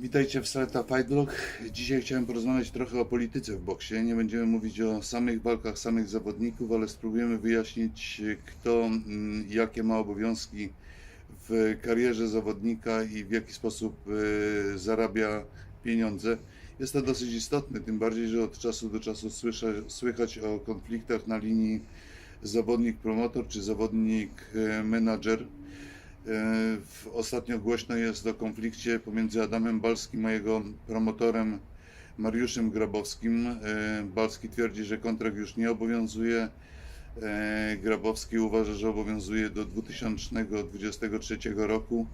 Witajcie w Seleta Fight Blog. Dzisiaj chciałem porozmawiać trochę o polityce w boksie. Nie będziemy mówić o samych walkach, samych zawodników, ale spróbujemy wyjaśnić, kto mm, jakie ma obowiązki w karierze zawodnika i w jaki sposób e, zarabia pieniądze. Jest to dosyć istotne, tym bardziej, że od czasu do czasu słysza, słychać o konfliktach na linii zawodnik-promotor czy zawodnik-menadżer. E, Ostatnio głośno jest o konflikcie pomiędzy Adamem Balskim a jego promotorem Mariuszem Grabowskim. E, Balski twierdzi, że kontrakt już nie obowiązuje. E, Grabowski uważa, że obowiązuje do 2023 roku.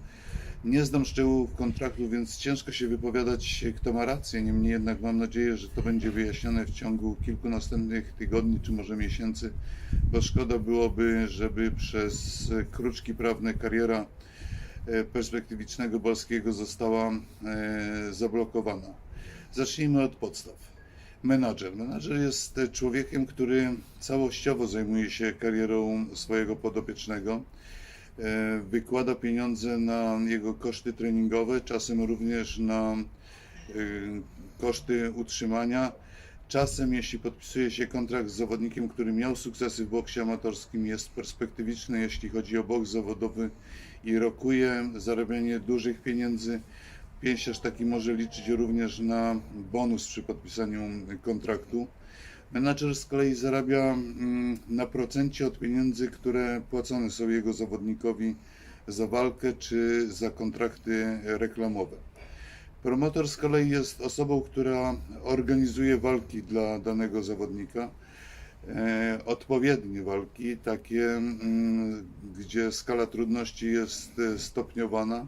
Nie znam szczegółów kontraktu, więc ciężko się wypowiadać, kto ma rację. Niemniej jednak mam nadzieję, że to będzie wyjaśnione w ciągu kilku następnych tygodni czy może miesięcy, bo szkoda byłoby, żeby przez kruczki prawne kariera e, perspektywicznego Balskiego została e, zablokowana. Zacznijmy od podstaw. Menadżer. Menadżer jest człowiekiem, który całościowo zajmuje się karierą swojego podopiecznego. E, Wykłada pieniądze na jego koszty treningowe, czasem również na e, koszty utrzymania. Czasem, jeśli podpisuje się kontrakt z zawodnikiem, który miał sukcesy w boksie amatorskim, jest perspektywiczny, jeśli chodzi o boks zawodowy i rokuje zarabianie dużych pieniędzy. Pięściarz taki może liczyć również na bonus przy podpisaniu kontraktu. Menadżer z kolei zarabia mm, na procencie od pieniędzy, które płacone są jego zawodnikowi za walkę czy za kontrakty reklamowe. Promotor z kolei jest osobą, która organizuje walki dla danego zawodnika. E, odpowiednie walki, takie, mm, gdzie skala trudności jest e, stopniowana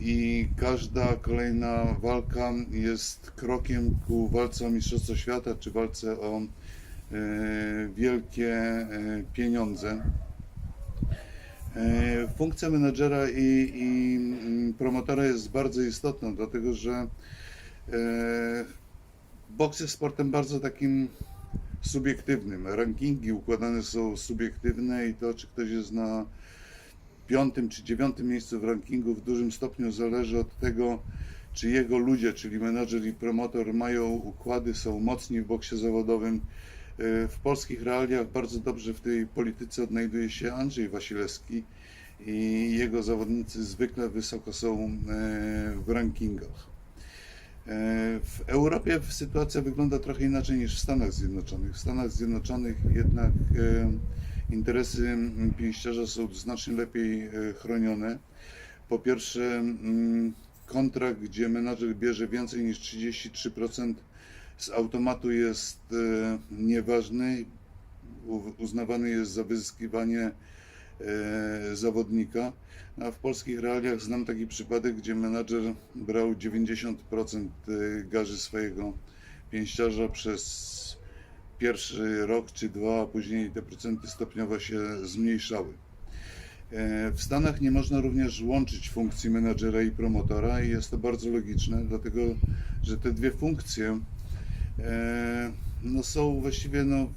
i każda kolejna walka jest krokiem ku walce o Mistrzostwo Świata czy walce o e, wielkie e, pieniądze. E, Funkcja menadżera i, i mm, promotora jest bardzo istotna, dlatego że e, boks jest sportem bardzo takim subiektywnym. Rankingi układane są subiektywne i to, czy ktoś jest na piątym czy dziewiątym miejscu w rankingu w dużym stopniu zależy od tego, czy jego ludzie, czyli menadżer i promotor mają układy, są mocni w boksie zawodowym. E, W polskich realiach bardzo dobrze w tej polityce odnajduje się Andrzej Wasilewski i jego zawodnicy zwykle wysoko są e, w rankingach. E, W Europie sytuacja wygląda trochę inaczej niż w Stanach Zjednoczonych. W Stanach Zjednoczonych jednak interesy pięściarza są znacznie lepiej e, chronione. Po pierwsze, mm, kontrakt, gdzie menadżer bierze więcej niż 33% z automatu jest e, nieważny. Uznawany jest za wyzyskiwanie e, zawodnika. A w polskich realiach znam taki przypadek, gdzie menadżer brał 90% garzy swojego pięściarza przez pierwszy rok czy dwa, a później te procenty stopniowo się zmniejszały. E, W Stanach nie można również łączyć funkcji menadżera i promotora i jest to bardzo logiczne, dlatego że te dwie funkcje e, no, są właściwie no,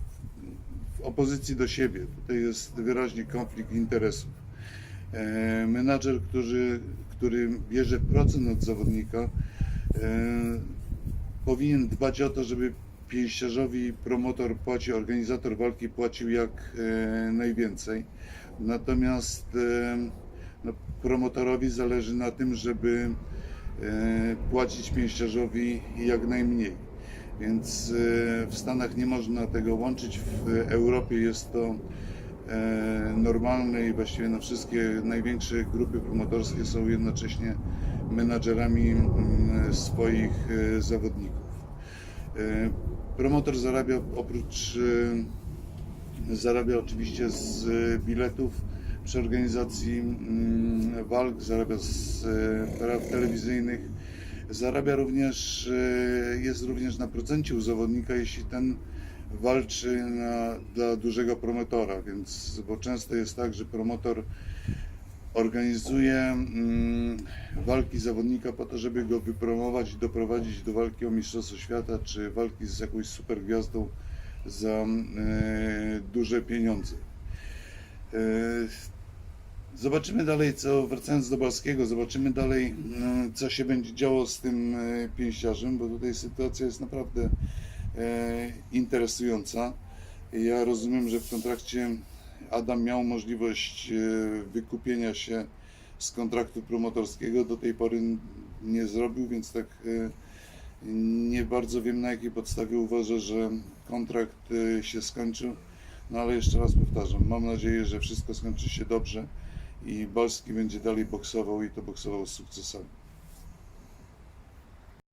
w opozycji do siebie. Tutaj jest wyraźnie konflikt interesów. E, Menadżer, który, który bierze procent od zawodnika, powinien dbać o to, żeby pięściarzowi promotor płacił, organizator walki płacił jak e, najwięcej. Natomiast e, no, promotorowi zależy na tym, żeby e, płacić pięściarzowi jak najmniej. Więc w Stanach nie można tego łączyć. W Europie jest to normalne i właściwie no, wszystkie największe grupy promotorskie są jednocześnie menadżerami mm, swoich zawodników. Promotor zarabia oprócz e, zarabia oczywiście z e, biletów przy organizacji mm, walk, zarabia z e, praw telewizyjnych, zarabia również, e, jest również na procencie u zawodnika, jeśli ten walczy na, dla dużego promotora, więc bo często jest tak, że promotor organizuje mm, walki zawodnika po to, żeby go wypromować i doprowadzić do walki o Mistrzostwo Świata, czy walki z jakąś supergwiazdą za e, duże pieniądze. E, Zobaczymy dalej, co wracając do Balskiego, zobaczymy dalej, mm, co się będzie działo z tym e, pięściarzem, bo tutaj sytuacja jest naprawdę interesująca. Ja rozumiem, że w kontrakcie Adam miał możliwość e, wykupienia się z kontraktu promotorskiego. Do tej pory nie zrobił, więc tak e, nie bardzo wiem na jakiej podstawie uważa, że kontrakt e, się skończył. No ale jeszcze raz powtarzam, mam nadzieję, że wszystko skończy się dobrze i Balski będzie dalej boksował i to boksował z sukcesami.